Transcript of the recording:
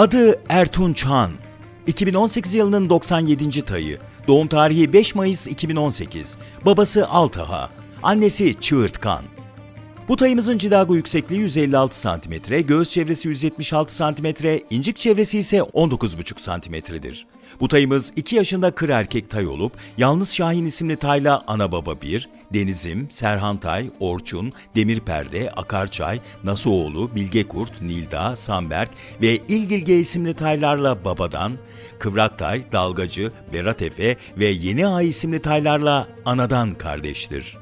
Adı Ertun Çan. 2018 yılının 97. tayı. Doğum tarihi 5 Mayıs 2018. Babası Altaha. Annesi Çığırtkan. Bu tayımızın cidago yüksekliği 156 cm, göğüs çevresi 176 cm, incik çevresi ise 19,5 cm'dir. Bu tayımız 2 yaşında kır erkek tay olup, Yalnız Şahin isimli tayla ana baba 1, Denizim, Serhan Tay, Orçun, Demirperde, Akarçay, Nasuoğlu, Bilge Kurt, Nilda, Samberk ve İlgilge isimli taylarla babadan, Kıvraktay, Dalgacı, Berat Efe ve Yeni Ay isimli taylarla anadan kardeştir.